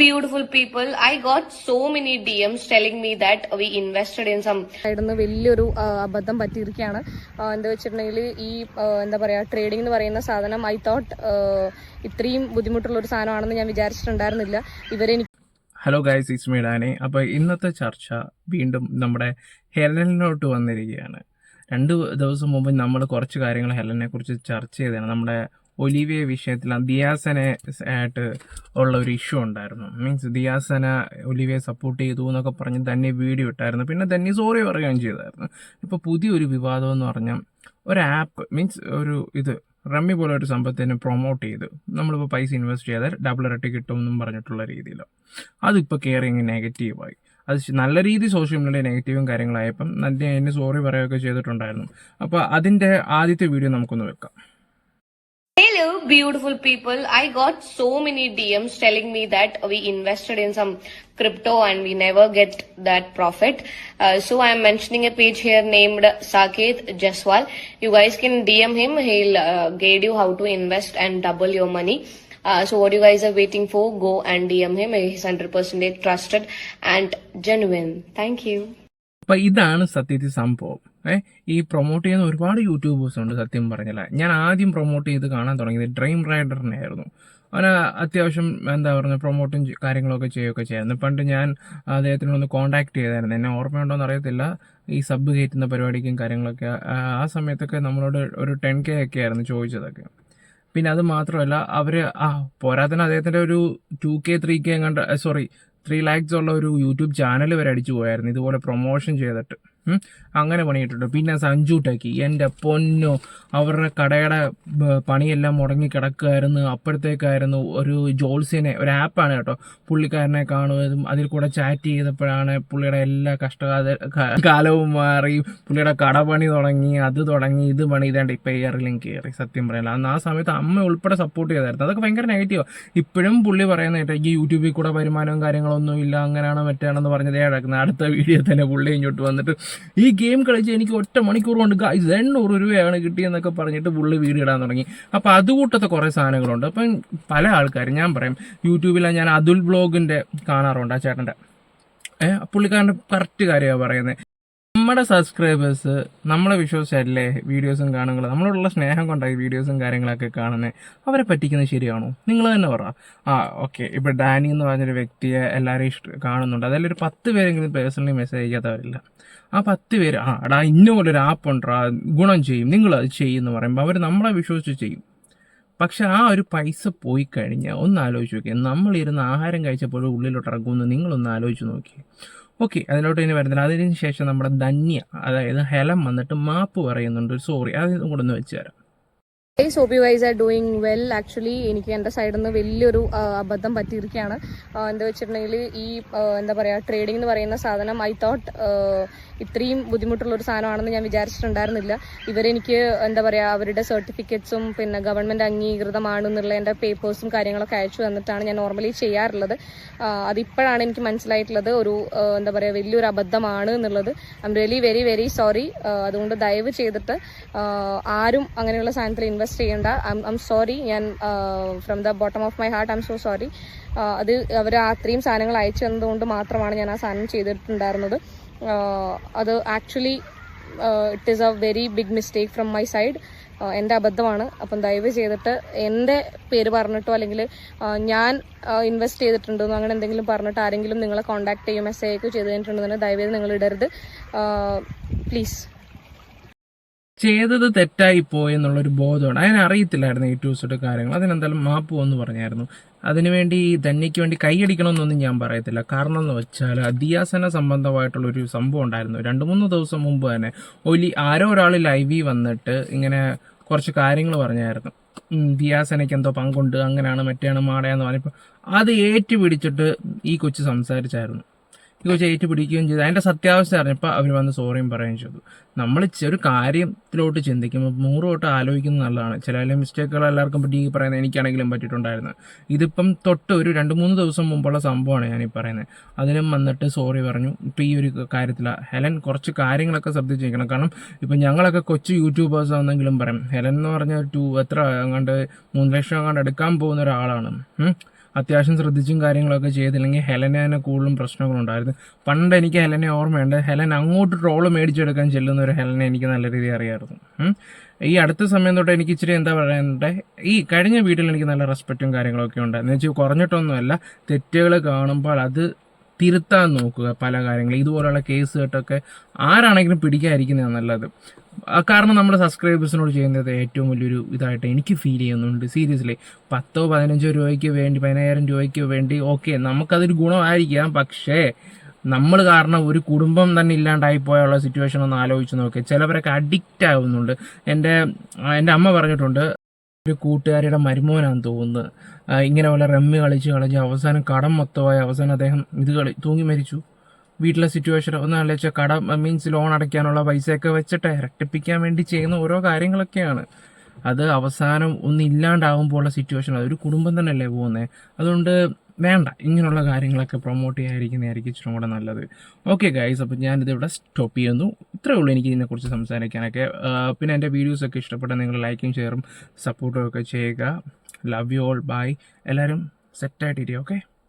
beautiful people. I got so many DMs telling me that we invested in some ആയിരുന്നു വലിയൊരു അബദ്ധം പറ്റിയിരിക്കുകയാണ്. എന്താ വെച്ചിട്ടുണ്ടെങ്കിൽ ഈ എന്താ പറയാ ട്രേഡിംഗ് എന്ന് പറയുന്ന സാധനം ഐ തോട്ട് ഇത്രയും ബുദ്ധിമുട്ടുള്ള ഒരു സാധനമാണെന്ന് ഞാൻ വിചാരിച്ചിട്ടുണ്ടായിരുന്നില്ല. ഇവരെ ഹലോ ഗൈസ് ഇസ് മീഡാനെ അപ്പോൾ ഇന്നത്തെ ചർച്ച വീണ്ടും നമ്മുടെ ഹെലനിലോട്ട് വന്നിരിക്കുകയാണ്. രണ്ട് ദിവസം മുമ്പ് നമ്മൾ കുറച്ച് കാര്യങ്ങൾ ഹെലനെ കുറിച്ച് ചർച്ച ചെയ്തതാണ്. നമ്മുടെ ഒലിവിയ വിഷയത്തിൽ ദിയാസനെ ആയിട്ട് ഉള്ള ഒരു ഇഷ്യൂ ഉണ്ടായിരുന്നു. മീൻസ് ദിയാസന ഒലിവിയെ സപ്പോർട്ട് ചെയ്തു എന്നൊക്കെ പറഞ്ഞ് തന്നെ വീഡിയോ ഇട്ടായിരുന്നു. പിന്നെ തന്നെ സോറി പറയുകയും ചെയ്തായിരുന്നു. ഇപ്പോൾ പുതിയൊരു വിവാദം എന്ന് പറഞ്ഞാൽ ഒരു ആപ്പ് മീൻസ് ഒരു ഇത് റമ്മി പോലെ ഒരു സംഭവത്തിനെ പ്രൊമോട്ട് ചെയ്ത്. നമ്മളിപ്പോൾ പൈസ ഇൻവെസ്റ്റ് ചെയ്താൽ ഡബിൾ ഇരട്ടി കിട്ടും എന്നും പറഞ്ഞിട്ടുള്ള രീതിയിലോ. അതിപ്പോൾ കെയറിങ് നെഗറ്റീവായി അത് നല്ല രീതി സോഷ്യൽ മീഡിയ നെഗറ്റീവും കാര്യങ്ങളായപ്പം നല്ല അതിന് സോറി പറയുകയൊക്കെ ചെയ്തിട്ടുണ്ടായിരുന്നു. അപ്പോൾ അതിന്റെ ആദ്യത്തെ വീഡിയോ നമുക്കൊന്ന് വെക്കാം. Hello, beautiful people. I got so many DMs telling me that we invested in some crypto and we never get that profit. Uh, so I'm mentioning a page here named Saket Jaswal. You guys can DM him. He'll uh, guide you how to invest and double your money. Uh, so what you guys are waiting for, go and DM him. He's 100% trusted and genuine. Thank you. അപ്പോൾ ഇതാണ് സത്യത്തിൽ സംഭവം ഏ ഈ promote ചെയ്യുന്ന ഒരുപാട് YouTubers ഉണ്ട് സത്യം പറഞ്ഞില്ല ഞാൻ ആദ്യം പ്രൊമോട്ട് ചെയ്ത് കാണാൻ തുടങ്ങിയത് ഡ്രീം റൈഡറിനെ ആയിരുന്നു. അവന് അത്യാവശ്യം എന്താ പറയുക പ്രൊമോട്ടും കാര്യങ്ങളൊക്കെ ചെയ്യുകയൊക്കെ ചെയ്യായിരുന്നു പണ്ട് ഞാൻ അദ്ദേഹത്തിനൊന്ന് കോൺടാക്ട് ചെയ്തായിരുന്നു. എന്നെ ഓർമ്മയുണ്ടോയെന്ന് അറിയത്തില്ല. ഈ സബ് കയറ്റുന്ന പരിപാടിക്കും കാര്യങ്ങളൊക്കെ. ആ സമയത്തൊക്കെ നമ്മളോട് ഒരു ടെൻ കെ ഒക്കെ ആയിരുന്നു ചോദിച്ചതൊക്കെ. പിന്നെ അത് മാത്രമല്ല അവർ ആ പോരാത്തതിന് അദ്ദേഹത്തിന്റെ ഒരു ടു കെ ത്രീ കെ എങ്ങാണ്ട് സോറി ത്രീ ലാക്സ് ഉള്ള ഒരു യൂട്യൂബ് ചാനൽ വരെ അടിച്ചു പോയായിരുന്നു. ഇതുപോലെ പ്രൊമോഷൻ ചെയ്തിട്ട്. അങ്ങനെ പണിയിട്ടുണ്ട്. പിന്നെ സഞ്ജു ടെക്കി എന്റെ പൊന്നോ അവരുടെ കടയുടെ പണിയെല്ലാം മുടങ്ങി കിടക്കുമായിരുന്നു അപ്പോഴത്തേക്കായിരുന്നു ഒരു ജോൾസിനെ ഒരു ആപ്പാണ് കേട്ടോ പുള്ളിക്കാരനെ കാണുന്നതും അതിൽ കൂടെ ചാറ്റ് ചെയ്തപ്പോഴാണ് പുള്ളിയുടെ എല്ലാ കഷ്ടകാല കാലവും മാറി പുള്ളിയുടെ കടപണി തുടങ്ങി അത് തുടങ്ങി ഇത് പണി ഇതാണ്ട് ഇപ്പം ഇയറിലും കയറി സത്യം പറയാനില്ല അന്ന് ആ സമയത്ത് അമ്മ ഉൾപ്പെടെ സപ്പോർട്ട് ചെയ്തായിരുന്നു. അതൊക്കെ ഭയങ്കര നെഗറ്റീവാണ് ഇപ്പോഴും പുള്ളി പറയുന്ന കേട്ടോ ഈ യൂട്യൂബിൽ കൂടെ വരുമാനവും കാര്യങ്ങളൊന്നും ഇല്ല അങ്ങനെയാണോ മറ്റാണെന്ന് പറഞ്ഞതേ കിടക്കുന്നത് അടുത്ത വീഡിയോ തന്നെ പുള്ളി ഇങ്ങോട്ട് വന്നിട്ട് ഈ ഗെയിം കളിച്ച് എനിക്ക് ഒറ്റ മണിക്കൂർ കൊണ്ട് ഗൈസ് എണ്ണൂറ് രൂപയാണ് കിട്ടിയെന്നൊക്കെ പറഞ്ഞിട്ട് പുള്ളി വീഡിയോ ഇടാൻ തുടങ്ങി. അപ്പോൾ അതുകൂട്ടത്തെ കുറേ സാധനങ്ങളുണ്ട്. അപ്പം പല ആൾക്കാരും ഞാൻ പറയാം യൂട്യൂബിലാണ് ഞാൻ അതുൽ ബ്ലോഗിന്റെ കാണാറുണ്ട് ആ ചേട്ടന്റെ. പുള്ളിക്കാരന്റെ കറക്റ്റ് കാര്യമാണ് പറയുന്നത് നമ്മുടെ സബ്സ്ക്രൈബേഴ്സ് നമ്മളെ വിശ്വസിച്ചല്ലേ വീഡിയോസും കാണുന്നത്? നമ്മളോടുള്ള സ്നേഹം കൊണ്ടായി വീഡിയോസും കാര്യങ്ങളൊക്കെ കാണുന്നത്. അവരെ പറ്റിക്കുന്നത് ശരിയാണോ? നിങ്ങൾ തന്നെ പറ. ആ ഓക്കെ ഇപ്പോൾ ഡാനി എന്ന് പറഞ്ഞൊരു വ്യക്തിയെ എല്ലാവരും ഇഷ്ട കാണുന്നുണ്ട്. അതിലൊരു പത്ത് പേരെങ്കിലും പേഴ്സണലി മെസ്സേജ് അയക്കാത്തവരില്ല. ആ പത്ത് പേര് ആ എടാ ഇന്ന പോലെ ഒരു ആപ്പ് ഉണ്ടോ? ഗുണം ചെയ്യും. നിങ്ങൾ അത് ചെയ്യുമെന്ന് പറയുമ്പോൾ അവർ നമ്മളെ വിശ്വസിച്ച് ചെയ്യും. പക്ഷെ ആ ഒരു പൈസ പോയി കഴിഞ്ഞാൽ ഒന്ന് ആലോചിച്ച് നോക്കിയാൽ നമ്മളിരുന്ന് ആഹാരം കഴിച്ചപ്പോൾ ഉള്ളിലോട്ട് ഇറങ്ങുമെന്ന് നിങ്ങളൊന്ന് ആലോചിച്ച് നോക്കി ഓക്കെ അതിലോട്ട് ഇനി വരുന്നില്ല. അതിന് ശേഷം നമ്മുടെ ധന്യ അതായത് ഹെലം വന്നിട്ട് മാപ്പ് പറയുന്നുണ്ട്. സോറി അതും കൂടെ ഒന്ന് വെച്ച് തരാം. So you guys are doing well actually എനിക്ക് എന്റെ സൈഡിൽ നിന്ന് വലിയൊരു അബദ്ധം പറ്റിയിരിക്കുകയാണ്. എന്താ വെച്ചിട്ടുണ്ടെങ്കിൽ ഈ എന്താ പറയുക ട്രേഡിംഗ് എന്ന് പറയുന്ന സാധനം ഐ തോട്ട് ഇത്രയും ബുദ്ധിമുട്ടുള്ളൊരു സാധനമാണെന്ന് ഞാൻ വിചാരിച്ചിട്ടുണ്ടായിരുന്നില്ല. ഇവരെനിക്ക് എന്താ പറയുക അവരുടെ സർട്ടിഫിക്കറ്റ്സും പിന്നെ ഗവൺമെന്റ് അംഗീകൃതമാണെന്നുള്ള എന്റെ പേപ്പേഴ്സും കാര്യങ്ങളൊക്കെ അയച്ചു തന്നിട്ടാണ് ഞാൻ നോർമലി ചെയ്യാറുള്ളത്. അതിപ്പോഴാണ് എനിക്ക് മനസ്സിലായിട്ടുള്ളത് ഒരു എന്താ പറയുക വലിയൊരു അബദ്ധമാണ് എന്നുള്ളത്. I am really very very sorry അതുകൊണ്ട് ദയവ് ചെയ്തിട്ട് ആരും അങ്ങനെയുള്ള സാധനത്തിൽ ഇൻവെസ്റ്റ് ചെയ്യേണ്ട. ഐ എം സോറി ഞാൻ from the bottom of my heart I am so sorry അത് അവർ അത്രയും സാധനങ്ങൾ അയച്ചു തന്നതുകൊണ്ട് മാത്രമാണ് ഞാൻ ആ സാധനം ചെയ്തിട്ടുണ്ടായിരുന്നത്. ആ, അത് actually it is a very big mistake from my side എന്റെ അബദ്ധമാണ്. അപ്പം ദയവ് ചെയ്തിട്ട് എന്റെ പേര് പറഞ്ഞിട്ടോ അല്ലെങ്കിൽ ഞാൻ ഇൻവെസ്റ്റ് ചെയ്തിട്ടുണ്ടെന്നോ അങ്ങനെ എന്തെങ്കിലും പറഞ്ഞിട്ട് ആരെങ്കിലും നിങ്ങളെ കോൺടാക്ട് ചെയ്യും മെസ്സേജ് അയക്കുകയോ ചെയ്ത് കഴിഞ്ഞിട്ടുണ്ടെന്ന് ദയവേത് നിങ്ങൾ ഇടരുത്. പ്ലീസ് ചെയ്തത് തെറ്റായി പോയെന്നുള്ളൊരു ബോധമാണ്. അതിനെ അറിയത്തില്ലായിരുന്നു ഈ ടൂസിന്റെ കാര്യങ്ങൾ. അതിനെന്തായാലും മാപ്പ് എന്ന് പറഞ്ഞായിരുന്നു. അതിനുവേണ്ടി ധന്യയ്ക്ക് വേണ്ടി കൈയടിക്കണമെന്നൊന്നും ഞാൻ പറയത്തില്ല. കാരണം എന്ന് വെച്ചാൽ അധിയാസന സംബന്ധമായിട്ടുള്ളൊരു സംഭവം ഉണ്ടായിരുന്നു. രണ്ട് മൂന്ന് ദിവസം മുമ്പ് തന്നെ ഒലി ആരോ ഒരാൾ ലൈവിൽ വന്നിട്ട് ഇങ്ങനെ കുറച്ച് കാര്യങ്ങൾ പറഞ്ഞായിരുന്നു. ദിയാസനയ്ക്ക് എന്തോ പങ്കുണ്ട് അങ്ങനെയാണ് മറ്റേയാണ് മാടയാന്ന് പറഞ്ഞപ്പോൾ അത് ഏറ്റുപിടിച്ചിട്ട് ഈ കൊച്ചു സംസാരിച്ചായിരുന്നു. ഈ കൊച്ചു ഏറ്റുപിടിക്കുകയും ചെയ്തു. അതിന്റെ സത്യാവസ്ഥ അറിഞ്ഞപ്പോൾ അവർ വന്ന് സോറിയും പറയുകയും ചെയ്തു. നമ്മൾ ഒരു കാര്യത്തിലോട്ട് ചിന്തിക്കുമ്പോൾ നൂറ് തൊട്ട് ആലോചിക്കുന്നത് നല്ലതാണ്. ചില മിസ്റ്റേക്കുകൾ എല്ലാവർക്കും പറ്റി പറയുന്നത് എനിക്കാണെങ്കിലും പറ്റിയിട്ടുണ്ടായിരുന്നു. ഇതിപ്പം തൊട്ട് ഒരു രണ്ട് മൂന്ന് ദിവസം മുമ്പുള്ള സംഭവമാണ് ഞാൻ ഈ പറയുന്നത്. അതിനും വന്നിട്ട് സോറി പറഞ്ഞു. ഇപ്പം ഈ ഒരു കാര്യത്തിൽ ഹെലൻ കുറച്ച് കാര്യങ്ങളൊക്കെ ശ്രദ്ധിച്ചിരിക്കണം. കാരണം ഇപ്പം ഞങ്ങളൊക്കെ കൊച്ചു യൂട്യൂബേഴ്സ് ആണെന്നെങ്കിലും പറയും. ഹെലൻ എന്ന് പറഞ്ഞാൽ ടു എത്ര അങ്ങാണ്ട് മൂന്ന് ലക്ഷം അങ്ങാണ്ട് എടുക്കാൻ പോകുന്ന ഒരാളാണ്. അത്യാവശ്യം ശ്രദ്ധിച്ചും കാര്യങ്ങളൊക്കെ ചെയ്തില്ലെങ്കിൽ ഹെലനെ കൂടുതലും പ്രശ്നങ്ങളുണ്ടായിരുന്നു പണ്ട് എനിക്ക് ഹെലനെ ഓർമ്മയുണ്ട്. ഹെലൻ അങ്ങോട്ട് ട്രോൾ മേടിച്ചെടുക്കാൻ ചെല്ലുന്ന ഒരു ഹെലനെ എനിക്ക് നല്ല രീതിയിൽ അറിയാമായിരുന്നു. ഈ അടുത്ത സമയം തൊട്ട് എനിക്ക് ഇച്ചിരി എന്താ പറയണ്ടേ? ഈ കഴിഞ്ഞ വീട്ടിൽ എനിക്ക് നല്ല റെസ്പെക്റ്റും കാര്യങ്ങളൊക്കെ ഉണ്ട് എന്ന് വെച്ചാൽ കുറഞ്ഞിട്ടൊന്നുമല്ല തെറ്റുകൾ കാണുമ്പോൾ അത് തിരുത്താൻ നോക്കുക പല കാര്യങ്ങളും. ഇതുപോലുള്ള കേസ് കേട്ടൊക്കെ ആരാണെങ്കിലും പിടിക്കാതിരിക്കുന്നതാണ് നല്ലത്. കാരണം നമ്മുടെ സബ്സ്ക്രൈബേഴ്സിനോട് ചെയ്യുന്നത് ഏറ്റവും വലിയൊരു ഇതായിട്ട് എനിക്ക് ഫീൽ ചെയ്യുന്നുണ്ട്. സീരിയസ്ലി പത്തോ പതിനഞ്ചോ രൂപയ്ക്ക് വേണ്ടി പതിനായിരം രൂപയ്ക്ക് വേണ്ടി ഓക്കെ നമുക്കതൊരു ഗുണമായിരിക്കാം. പക്ഷേ നമ്മൾ കാരണം ഒരു കുടുംബം തന്നെ ഇല്ലാണ്ടായി പോയുള്ള സിറ്റുവേഷൻ ഒന്ന് ആലോചിച്ച് നോക്കുക ചിലവരൊക്കെ അഡിക്റ്റ് ആവുന്നുണ്ട്. എന്റെ എന്റെ അമ്മ പറഞ്ഞിട്ടുണ്ട് ഒരു കൂട്ടുകാരിയുടെ മരുമോനാന്ന് തോന്നുന്നത് ഇങ്ങനെ പോലെ റമ്മി കളിച്ച് കളിച്ച് അവസാനം കടം മൊത്തമായി അവസാനം അദ്ദേഹം ഇത് കളി തൂങ്ങി മരിച്ചു. വീട്ടിലെ സിറ്റുവേഷൻ ഒന്ന് ആലോചിച്ച കട മീൻസ് ലോൺ അടയ്ക്കാനുള്ള പൈസയൊക്കെ വെച്ചിട്ട് ഇരട്ടിപ്പിക്കാൻ വേണ്ടി ചെയ്യുന്ന ഓരോ കാര്യങ്ങളൊക്കെയാണ്. അത് അവസാനം ഒന്നും ഇല്ലാണ്ടാവുമ്പോൾ ഉള്ള സിറ്റുവേഷൻ അതൊരു കുടുംബം തന്നെയല്ലേ പോകുന്നത് അതുകൊണ്ട് വേണ്ട. ഇങ്ങനെയുള്ള കാര്യങ്ങളൊക്കെ പ്രൊമോട്ട് ചെയ്യാതിരിക്കുന്നതായിരിക്കും ഇച്ചിരി കൂടെ നല്ലത്. ഓക്കെ ഗൈസ് അപ്പോൾ ഞാനിത് ഇവിടെ സ്റ്റോപ്പ് ചെയ്യുന്നു. ഇത്രേ ഉള്ളൂ എനിക്ക് ഇതിനെക്കുറിച്ച് സംസാരിക്കാനൊക്കെ. പിന്നെ എന്റെ വീഡിയോസൊക്കെ ഇഷ്ടപ്പെട്ട നിങ്ങൾ ലൈക്കും ഷെയറും സപ്പോർട്ടും ഒക്കെ ചെയ്യുക. ലവ് യു ഓൾ ബൈ എല്ലാവരും സെറ്റായിട്ടിരിക്കും ഓക്കെ